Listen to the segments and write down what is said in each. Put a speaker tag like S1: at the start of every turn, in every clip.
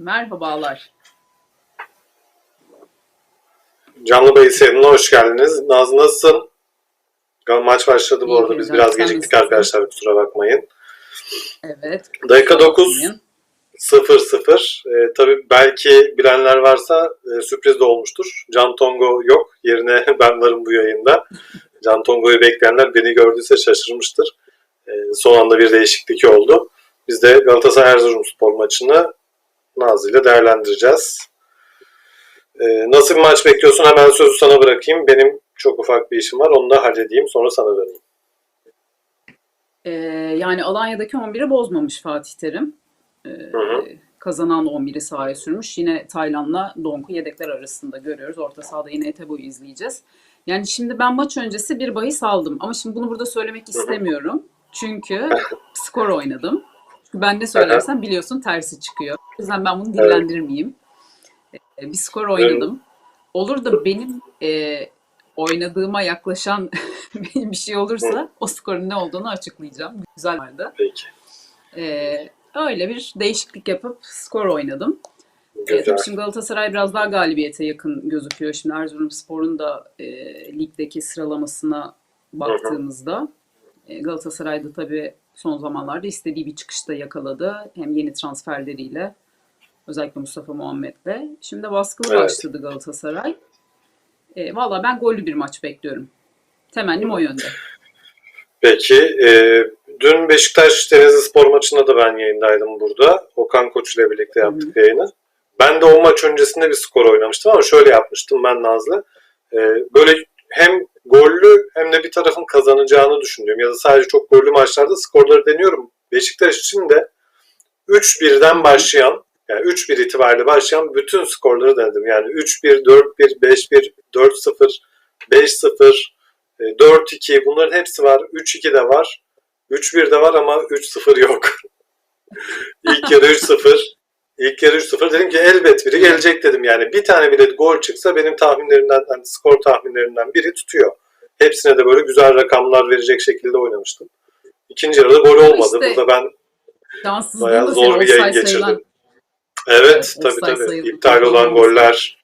S1: Merhabalar.
S2: Canlı Bey seninle hoş geldiniz. Nazlı nasılsın? Maç başladı bu
S1: İyi
S2: arada. Biz biraz geciktik arkadaşlar kusura bakmayın.
S1: Evet.
S2: Dakika 9
S1: Bugün
S2: 0-0. Ee, tabii belki bilenler varsa e, sürpriz de olmuştur. Can Tongo yok. Yerine ben varım bu yayında. Can Tongo'yu bekleyenler beni gördüyse şaşırmıştır. Ee, son anda bir değişiklik oldu. Biz de Galatasaray Erzurumspor maçını Nazlı ile değerlendireceğiz. Ee, nasıl bir maç bekliyorsun? Hemen sözü sana bırakayım. Benim çok ufak bir işim var. Onu da halledeyim. Sonra sana döneyim.
S1: e, yani Alanya'daki 11'i bozmamış Fatih Terim. E,
S2: hı.
S1: kazanan 11'i sahaya sürmüş. Yine Taylan'la Donk'u yedekler arasında görüyoruz. Orta sahada yine Etebo'yu izleyeceğiz. Yani şimdi ben maç öncesi bir bahis aldım. Ama şimdi bunu burada söylemek istemiyorum. Çünkü skor oynadım. Çünkü ben ne söylersem biliyorsun tersi çıkıyor. O yüzden ben bunu dillendirmeyeyim. E, bir skor oynadım. Olur da benim e, oynadığıma yaklaşan bir şey olursa o skorun ne olduğunu açıklayacağım. Güzel vardı.
S2: Peki.
S1: E, öyle bir değişiklik yapıp skor oynadım. E,
S2: Güzel.
S1: tabii şimdi Galatasaray biraz daha galibiyete yakın gözüküyor. Şimdi Erzurumspor'un da e, ligdeki sıralamasına baktığımızda e, Galatasaray'da tabii son zamanlarda istediği bir çıkışta yakaladı. Hem yeni transferleriyle özellikle Mustafa Muhammed'le. Şimdi baskılı
S2: Evet.
S1: başladı Galatasaray. E, Valla ben gollü bir maç bekliyorum. Temennim o yönde.
S2: Peki. e, dün Beşiktaş Denizli Spor maçında da ben yayındaydım burada. Okan Koç ile birlikte yaptık yayını. Ben de o maç öncesinde bir skor oynamıştım ama şöyle yapmıştım ben Nazlı. E, böyle hem gollü hem de bir tarafın kazanacağını düşündüğüm ya da sadece çok gollü maçlarda skorları deniyorum. Beşiktaş için de 3-1'den başlayan yani 3-1 itibariyle başlayan bütün skorları denedim. Yani 3-1, 4-1, 5-1, 4-0, 5-0, e, 4-2 bunların hepsi var. 3-2 de var. 3-1 de var ama 3-0 yok. İlk yarı 3-0. İlk yarı 3-0. Dedim ki elbet biri gelecek dedim. Yani bir tane bile gol çıksa benim tahminlerimden, hani skor tahminlerimden biri tutuyor. Hepsine de böyle güzel rakamlar verecek şekilde oynamıştım. İkinci yarıda gol olmadı.
S1: işte
S2: Burada ben bayağı zor bir yayın geçirdim.
S1: sayılan-
S2: Evet,
S1: Evet,
S2: tabii tabii.
S1: sayıldı.
S2: İptal olan goller,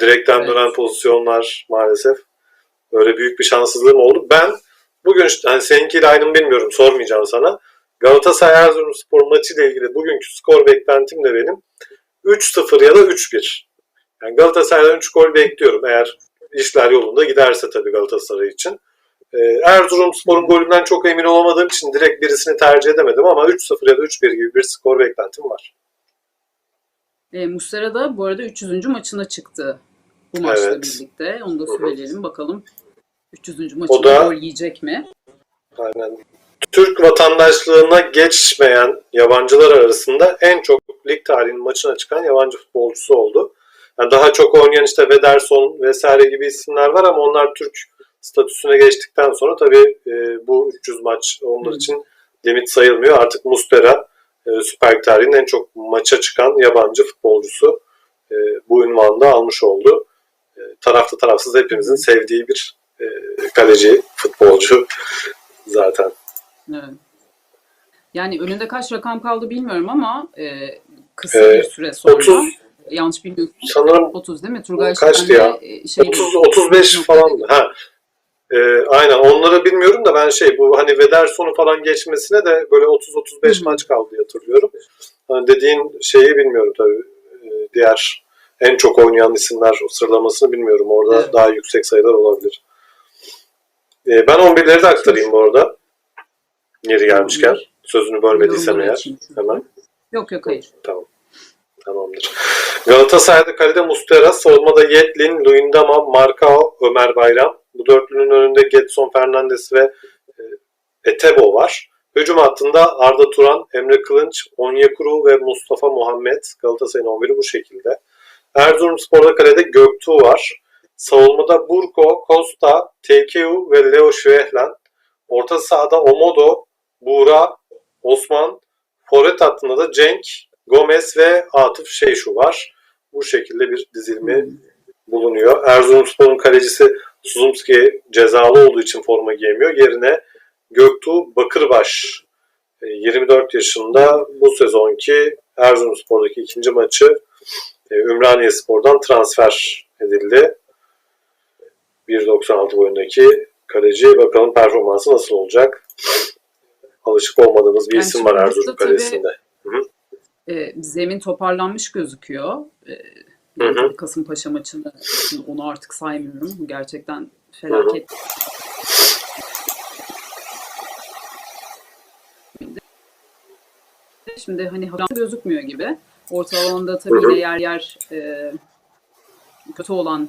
S2: direkten
S1: Evet.
S2: dönen pozisyonlar maalesef. Öyle büyük bir şanssızlığım oldu. Ben bugün hani seninkiyle aynı mı bilmiyorum sormayacağım sana. Galatasaray Erzurumspor maçı ile ilgili bugünkü skor beklentim de benim 3-0 ya da 3-1. Yani Galatasaray'dan 3 gol bekliyorum eğer işler yolunda giderse tabii Galatasaray için. Ee, Erzurumspor'un golünden çok emin olamadığım için direkt birisini tercih edemedim ama 3-0 ya da 3-1 gibi bir skor beklentim var.
S1: E, Muslera da bu arada 300. maçına çıktı bu maçla
S2: Evet.
S1: birlikte. Onu da söyleyelim bakalım. 300.
S2: O
S1: maçında
S2: da-
S1: gol yiyecek mi?
S2: Aynen. Türk vatandaşlığına geçmeyen yabancılar arasında en çok lig tarihinin maçına çıkan yabancı futbolcusu oldu. Yani daha çok oynayan işte Vederson vesaire gibi isimler var ama onlar Türk statüsüne geçtikten sonra tabii e, bu 300 maç onlar için limit sayılmıyor. Artık Mustera e, Süper Lig tarihinin en çok maça çıkan yabancı futbolcusu e, bu ünvanı da almış oldu. E, taraflı tarafsız hepimizin sevdiği bir e, kaleci, futbolcu zaten.
S1: Evet. Yani önünde kaç rakam kaldı bilmiyorum ama e, kısa
S2: Ee,
S1: bir süre sonra
S2: 30
S1: yanlış bilmiyorsam
S2: sanırım
S1: 30 değil mi? Turgay
S2: Kaçtı ya?
S1: e, şey
S2: 30 35 falan. Ha. Ee, aynen onları bilmiyorum da ben şey bu hani Vederson'u falan geçmesine de böyle 30 35
S1: Hı hı.
S2: maç kaldı hatırlıyorum. Hani dediğin şeyi bilmiyorum tabii. Ee, diğer en çok oynayan isimler sıralamasını bilmiyorum. Orada
S1: Evet.
S2: daha yüksek sayılar olabilir. Ee, ben 11'leri de aktarayım bu arada. Yeri gelmişken. Sözünü bölmediysem
S1: Yorumları
S2: eğer.
S1: çünkü.
S2: Hemen.
S1: Yok yok hayır.
S2: Tamam. Tamamdır. Galatasaray'da kalede Mustera, savunmada Yetlin, Luyendama, Marcao, Ömer Bayram. Bu dörtlünün önünde Getson Fernandes ve e, Etebo var. Hücum hattında Arda Turan, Emre Kılınç, Onyekuru ve Mustafa Muhammed. Galatasaray'ın 11'i bu şekilde. Erzurumspor'da kalede Göktuğ var. Savunmada Burko, Costa, Tekeu ve Leo Şvehlen. Orta sahada Omodo, Buğra, Osman, Forvet hattında da Cenk, Gomez ve Atıf Şeyşu var. Bu şekilde bir dizilimi bulunuyor. Erzurumspor'un kalecisi Suzumski cezalı olduğu için forma giyemiyor. Yerine Göktuğ Bakırbaş e, 24 yaşında bu sezonki Erzurumspor'daki ikinci maçı e, Ümraniye Spor'dan transfer edildi. 1.96 boyundaki kaleci. Bakalım performansı nasıl olacak? Alışık olmadığımız bir
S1: Yani
S2: isim var Erzurum kalesinde.
S1: E, zemin toparlanmış gözüküyor. E,
S2: Hı
S1: yani
S2: hı.
S1: tabii Kasımpaşa maçını onu artık saymıyorum. Bu gerçekten felaket. Şimdi hani gözükmüyor gibi. Orta alanda tabii
S2: Hı hı.
S1: yine yer yer e, kötü olan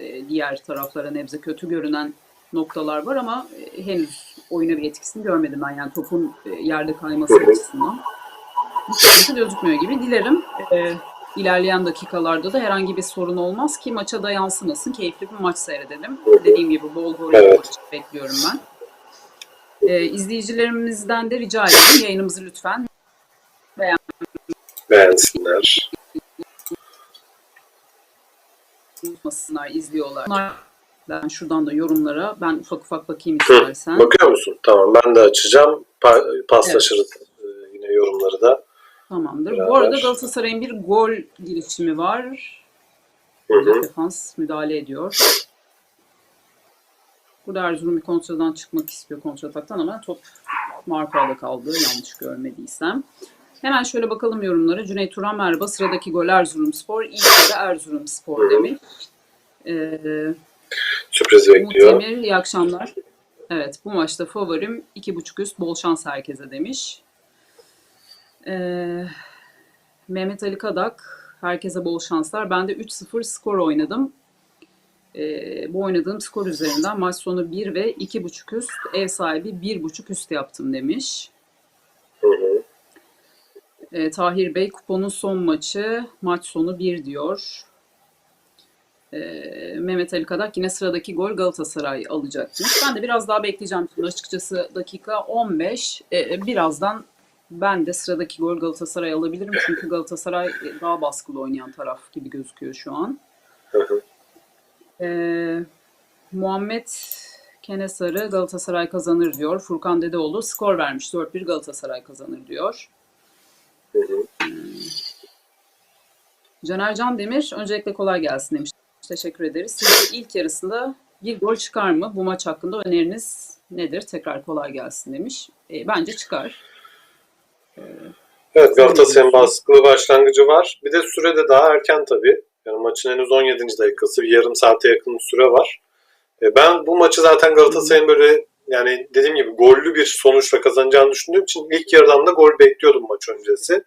S1: e, diğer taraflara nebze kötü görünen noktalar var ama e, henüz oyuna bir etkisini görmedim ben yani topun e, yerde kayması açısından. Bir sıkıntı gözükmüyor gibi. Dilerim e, ilerleyen dakikalarda da herhangi bir sorun olmaz ki maça da yansımasın. Keyifli bir maç seyredelim. Dediğim gibi bol gol
S2: Evet.
S1: bekliyorum ben. E, izleyicilerimizden de rica ederim yayınımızı lütfen
S2: Beğensinler.
S1: unutmasınlar, izliyorlar. Bunlar- Ben şuradan da yorumlara ben ufak ufak bakayım istersen.
S2: Bakıyor musun? Tamam ben de açacağım. Pa- paslaşırız e, yine yorumları da.
S1: Tamamdır.
S2: Beraber.
S1: Bu arada Galatasaray'ın bir gol girişimi var.
S2: Hı hı.
S1: Defans müdahale ediyor. Burada Erzurum bir kontradan çıkmak istiyor kontrataktan ama top Marco'da kaldı yanlış görmediysem. Hemen şöyle bakalım yorumlara. Cüneyt Turan merhaba. Sıradaki gol Erzurumspor. İlk yarı Erzurumspor demiş. Ee,
S2: Sürpriz
S1: Umut
S2: bekliyor.
S1: Demir iyi akşamlar. Evet bu maçta favorim 2.5 üst bol şans herkese demiş. Ee, Mehmet Ali Kadak herkese bol şanslar. Ben de 3-0 skor oynadım. Ee, bu oynadığım skor üzerinden maç sonu 1 ve 2.5 üst ev sahibi 1.5 üst yaptım demiş.
S2: Hı hı.
S1: Ee, Tahir Bey kuponun son maçı maç sonu 1 diyor. Ee, Mehmet Ali Kadak yine sıradaki gol Galatasaray alacakmış. Ben de biraz daha bekleyeceğim şimdi açıkçası dakika 15. Ee, birazdan ben de sıradaki gol Galatasaray alabilirim. Çünkü Galatasaray daha baskılı oynayan taraf gibi gözüküyor şu an. Ee, Muhammed Kenesarı Galatasaray kazanır diyor. Furkan Dedeoğlu skor vermiş. 4-1 Galatasaray kazanır diyor. Caner Can Demir öncelikle kolay gelsin demiş. Teşekkür ederiz. Sizce ilk yarısında bir gol çıkar mı? Bu maç hakkında öneriniz nedir? Tekrar kolay gelsin demiş. E, bence çıkar.
S2: Evet Galatasaray'ın baskılı başlangıcı var. Bir de süre de daha erken tabii. Yani maçın henüz 17. dakikası. Bir yarım saate yakın bir süre var. E, Ben bu maçı zaten Galatasaray'ın böyle yani dediğim gibi gollü bir sonuçla kazanacağını düşündüğüm için ilk yarıdan da gol bekliyordum maç öncesi.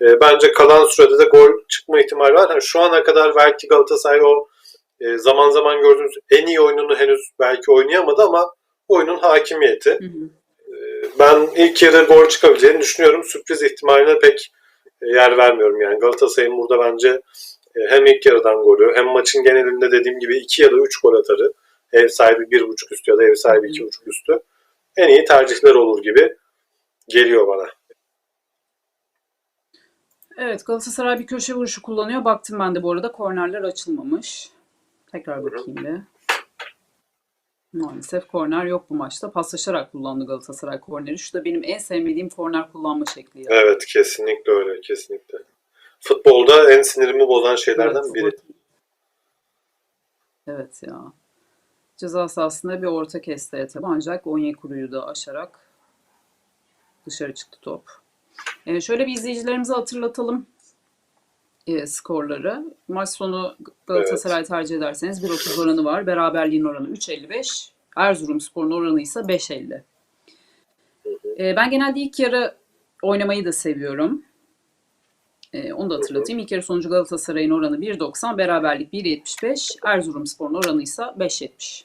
S2: E, Bence kalan sürede de gol çıkma ihtimali var. Yani şu ana kadar belki Galatasaray o e, zaman zaman gördüğünüz en iyi oyununu henüz belki oynayamadı ama oyunun hakimiyeti.
S1: Hı hı.
S2: Ben ilk yarı gol çıkabileceğini düşünüyorum. Sürpriz ihtimaline pek e, yer vermiyorum. Yani Galatasaray'ın burada bence e, hem ilk yarıdan golü hem maçın genelinde dediğim gibi 2 ya da 3 gol atarı. Ev sahibi 1.5 üstü ya da ev sahibi 2.5 üstü. En iyi tercihler olur gibi geliyor bana.
S1: Evet Galatasaray bir köşe vuruşu kullanıyor. Baktım ben de bu arada kornerler açılmamış. Tekrar bakayım bir. Maalesef korner yok bu maçta. Paslaşarak kullandı Galatasaray korneri. Şu da benim en sevmediğim korner kullanma şekli. ya.
S2: Evet kesinlikle öyle kesinlikle. Futbolda en sinirimi bozan şeylerden
S1: Evet,
S2: biri.
S1: Evet ya. Ceza sahasında bir orta kesti Etebo ancak Onyekuru'yu da aşarak dışarı çıktı top. Ee, şöyle bir izleyicilerimize hatırlatalım e, skorları. Maç sonu Galatasaray tercih ederseniz 1.30 oranı var. Beraberliğin oranı 3.55. Erzurumspor'un oranı ise 5.50. Ee, ben genelde ilk yarı oynamayı da seviyorum. Ee, onu da hatırlatayım. İlk yarı sonucu Galatasaray'ın oranı 1.90, beraberlik 1.75, Erzurumspor'un oranı ise 5.70.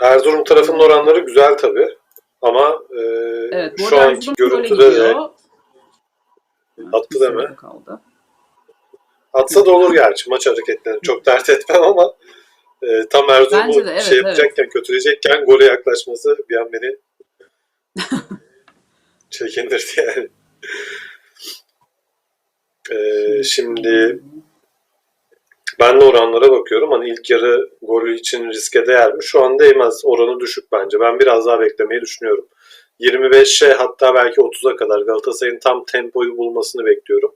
S2: Erzurum tarafının oranları güzel tabii. Ama e,
S1: Evet,
S2: şu anki görüntüde de.
S1: Evet,
S2: Attı
S1: sürede Kaldı.
S2: Atsa da olur gerçi maç hareketlerini çok dert etmem ama e, tam Erzurum'u
S1: evet,
S2: şey yapacakken, kötüleyecekken gole yaklaşması bir an beni çekindirdi yani. E, şimdi Ben de oranlara bakıyorum. Hani ilk yarı golü için riske değer mi? Şu an değmez. Oranı düşük bence. Ben biraz daha beklemeyi düşünüyorum. 25'e hatta belki 30'a kadar Galatasaray'ın tam tempoyu bulmasını bekliyorum.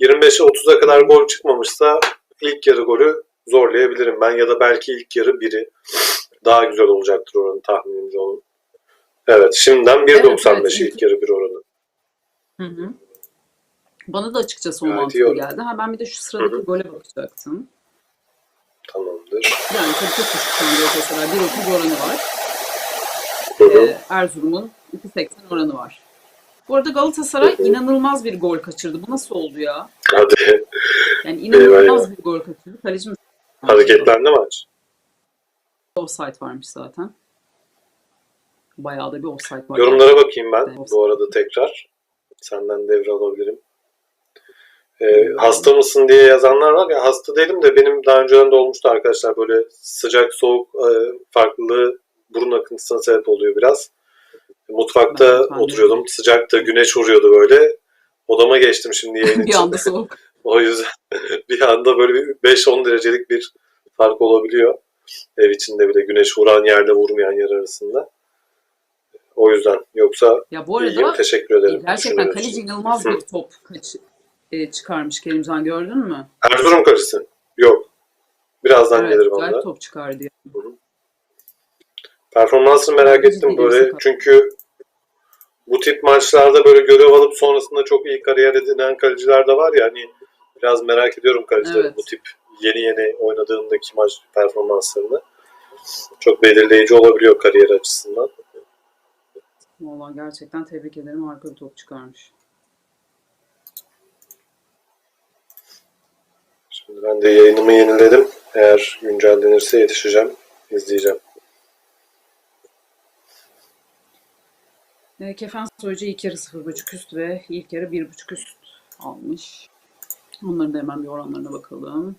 S2: 25'e 30'a kadar gol çıkmamışsa ilk yarı golü zorlayabilirim ben ya da belki ilk yarı biri daha güzel olacaktır oranı tahminimce onun. Evet şimdiden 1.95
S1: Evet, evet.
S2: ilk yarı bir oranı.
S1: Hı hı. Bana da açıkçası o
S2: iyi
S1: mantıklı geldi. Ha ben bir de şu sıradaki
S2: Hı hı.
S1: gole bakacaktım.
S2: Tamamdır.
S1: Yani tabii çok düşük şu an Galatasaray. 1.30 oranı var. Ee, Erzurum'un 2.80 oranı var. Bu arada Galatasaray
S2: Hı hı.
S1: inanılmaz bir gol kaçırdı. Bu nasıl oldu ya?
S2: Hadi
S1: Yani inanılmaz
S2: eyvah.
S1: bir gol kaçırdı. Kaleci mi?
S2: hareketlendi maç.
S1: Offside varmış zaten. Bayağı da bir offside var.
S2: Yorumlara bakayım ben
S1: Evet.
S2: bu arada tekrar. Senden devre alabilirim. Ee, hasta mısın diye yazanlar var ya hasta değilim de benim daha önceden de olmuştu arkadaşlar böyle sıcak soğuk e, farklılığı burun akıntısına sebep oluyor biraz. Mutfakta
S1: ben de
S2: oturuyordum sıcakta güneş vuruyordu böyle. Odama geçtim şimdi yayın
S1: bir
S2: için.
S1: anda soğuk.
S2: O yüzden bir anda böyle bir 5-10 derecelik bir fark olabiliyor. Ev içinde bile güneş vuran yerde vurmayan yer arasında. O yüzden yoksa
S1: Ya bu
S2: iyiyim
S1: arada
S2: teşekkür ederim.
S1: gerçekten kaleci inanılmaz bir top kaç, e, çıkarmış Kerimcan gördün mü?
S2: Erzurum kalecisi. Yok. Birazdan
S1: Evet, güzel
S2: onda.
S1: top çıkardı. yani.
S2: Performansını merak
S1: Ciddi
S2: ettim böyle
S1: sakat.
S2: çünkü bu tip maçlarda böyle görev alıp sonrasında çok iyi kariyer edinen kaleciler de var ya hani biraz merak ediyorum kalecilerin
S1: Evet.
S2: bu tip yeni yeni oynadığındaki maç performanslarını. Çok belirleyici olabiliyor kariyer açısından.
S1: Vallahi gerçekten tebrik ederim. Harika bir top çıkarmış.
S2: Şimdi ben de yayınımı yeniledim. Eğer güncellenirse yetişeceğim, izleyeceğim.
S1: E, Kefen Soycu ilk yarı 0.5 üst ve ilk yarı 1.5 üst almış. Onların da hemen bir oranlarına bakalım.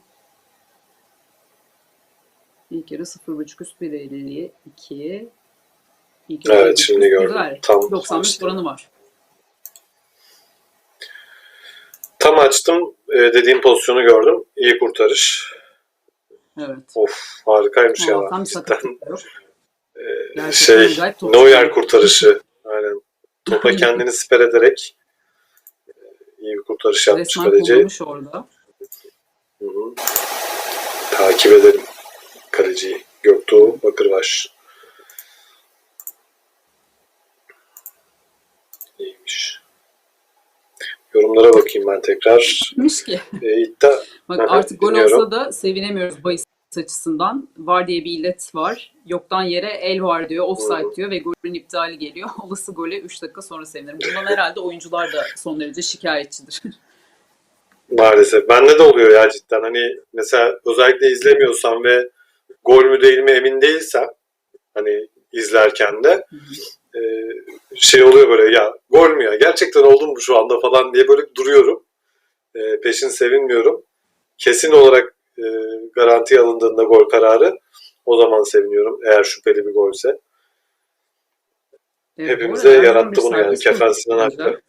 S1: İlk yarı 0.5 üst 1.52. İlk yarı
S2: Evet
S1: 1.5
S2: şimdi gördüm. Tam
S1: 95
S2: açtım.
S1: oranı var.
S2: Tam açtım e, dediğim pozisyonu gördüm. İyi kurtarış.
S1: Evet.
S2: Of harikaymış ya.
S1: Allah'tan bir
S2: Cidden
S1: sakatlık yok.
S2: e, şey Neuer kurtarışı. Aynen. Topa kendini siper ederek e, iyi bir kurtarış yapmış
S1: Resmen
S2: kaleci.
S1: orada.
S2: Hı hı. Takip edelim kaleciyi. Göktuğ Bakırbaş. İyiymiş. Yorumlara bakayım ben tekrar.
S1: Demiş ki
S2: E, iddia
S1: Bak
S2: hı,
S1: artık gol olsa da sevinemiyoruz bahis açısından. Var diye bir illet var. Yoktan yere el var diyor, offside
S2: hı.
S1: diyor ve golün iptali geliyor. Olası gole 3 dakika sonra sevinirim. Bundan herhalde oyuncular da son derece şikayetçidir.
S2: Maalesef. Bende de oluyor ya cidden. Hani mesela özellikle izlemiyorsam ve gol mü değil mi emin değilsem hani izlerken de e, şey oluyor böyle ya gol mü ya gerçekten oldu mu şu anda falan diye böyle duruyorum. E, peşin sevinmiyorum. Kesin olarak e, garanti alındığında gol kararı o zaman seviniyorum eğer şüpheli bir golse.
S1: Evet,
S2: Hepimize yarattı bunu yani. Kefen Sinan. Hakkı.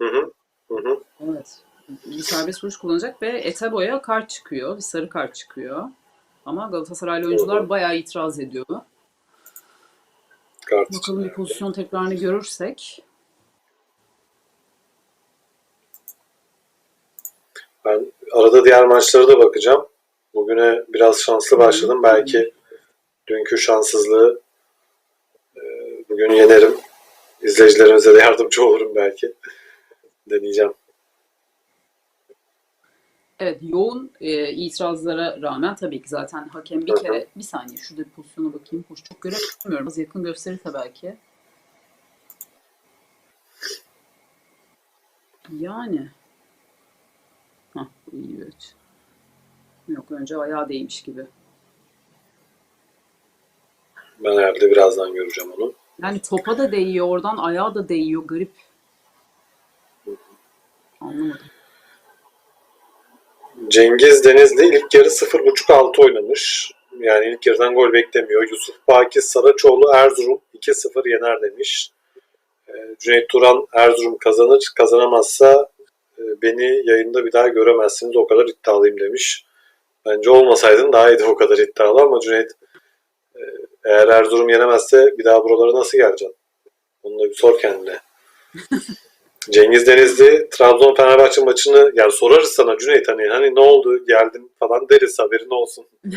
S2: Hı hı. Hı hı.
S1: Evet. Bir serbest vuruş kullanacak ve Etebo'ya kart çıkıyor. Bir sarı kart çıkıyor. Ama Galatasaraylı oyuncular
S2: Hı hı.
S1: bayağı itiraz ediyor.
S2: Kart.
S1: Bakalım bir pozisyon tekrarını görürsek.
S2: Ben arada diğer maçlara da bakacağım. Bugüne biraz şanslı başladım. Belki dünkü şanssızlığı e, bugün yenerim. İzleyicilerimize de yardımcı olurum belki. Deneyeceğim.
S1: Evet yoğun e, itirazlara rağmen tabii ki zaten hakem bir kere bir saniye şurada bir pozisyona bakayım. Hoş çok göremiyorum. Az yakın gösterirse belki. Yani. Hah bu iyi açı. Yok önce ayağa değmiş gibi.
S2: Ben herhalde birazdan göreceğim onu.
S1: Yani topa da değiyor oradan ayağa da değiyor garip. Anlamadım.
S2: Cengiz Denizli ilk yarı 0.5-6 oynamış. Yani ilk yarıdan gol beklemiyor. Yusuf Baki Saraçoğlu Erzurum 2-0 yener demiş. E, Cüneyt Turan Erzurum kazanır. Kazanamazsa e, beni yayında bir daha göremezsiniz. O kadar iddialıyım demiş. Bence olmasaydın daha iyiydi o kadar iddialı ama Cüneyt e, eğer Erzurum yenemezse bir daha buralara nasıl geleceksin? Onu da bir sor kendine. Cengiz Denizli Trabzon Fenerbahçe maçını yani sorarız sana Cüneyt hani hani ne oldu geldin falan deriz haberin olsun.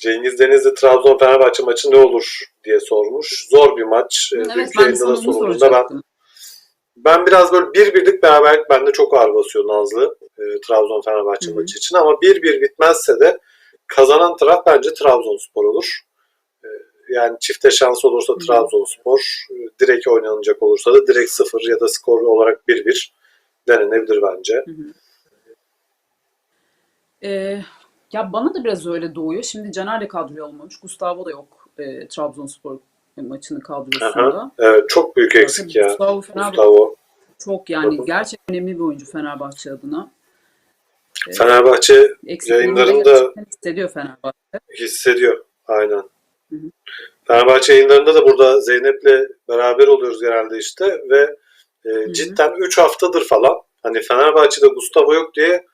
S2: Cengiz Denizli Trabzon Fenerbahçe maçı ne olur diye sormuş. Zor bir maç. Ee,
S1: Evet
S2: dünkü
S1: ben de
S2: yayında da sorulduğunda ben ben biraz böyle bir birlik beraberlik bende çok ağır basıyor Nazlı e, Trabzon Fenerbahçe
S1: Hı hı.
S2: maçı için ama bir bir bitmezse de kazanan taraf bence Trabzonspor olur. E, yani çifte şans olursa. Trabzonspor, e, direkt oynanacak olursa da direkt sıfır ya da skor olarak 1-1 denenebilir bence.
S1: Hı hı. Ee, ya bana da biraz öyle doğuyor. Şimdi Caner de kadroya alınmamış. Gustavo da yok e, Trabzonspor maçının kadrosunda.
S2: Aha, evet, çok büyük eksik ya.
S1: Gustavo Fenerbahçe
S2: Gustavo.
S1: çok yani gerçekten önemli bir oyuncu Fenerbahçe adına. Ee,
S2: Fenerbahçe
S1: de
S2: yayınlarında
S1: hissediyor Fenerbahçe.
S2: hissediyor. Aynen. Fenerbahçe yayınlarında da burada Zeynep'le beraber oluyoruz genelde işte ve e, cidden 3 haftadır falan hani Fenerbahçe'de Gustavo yok diye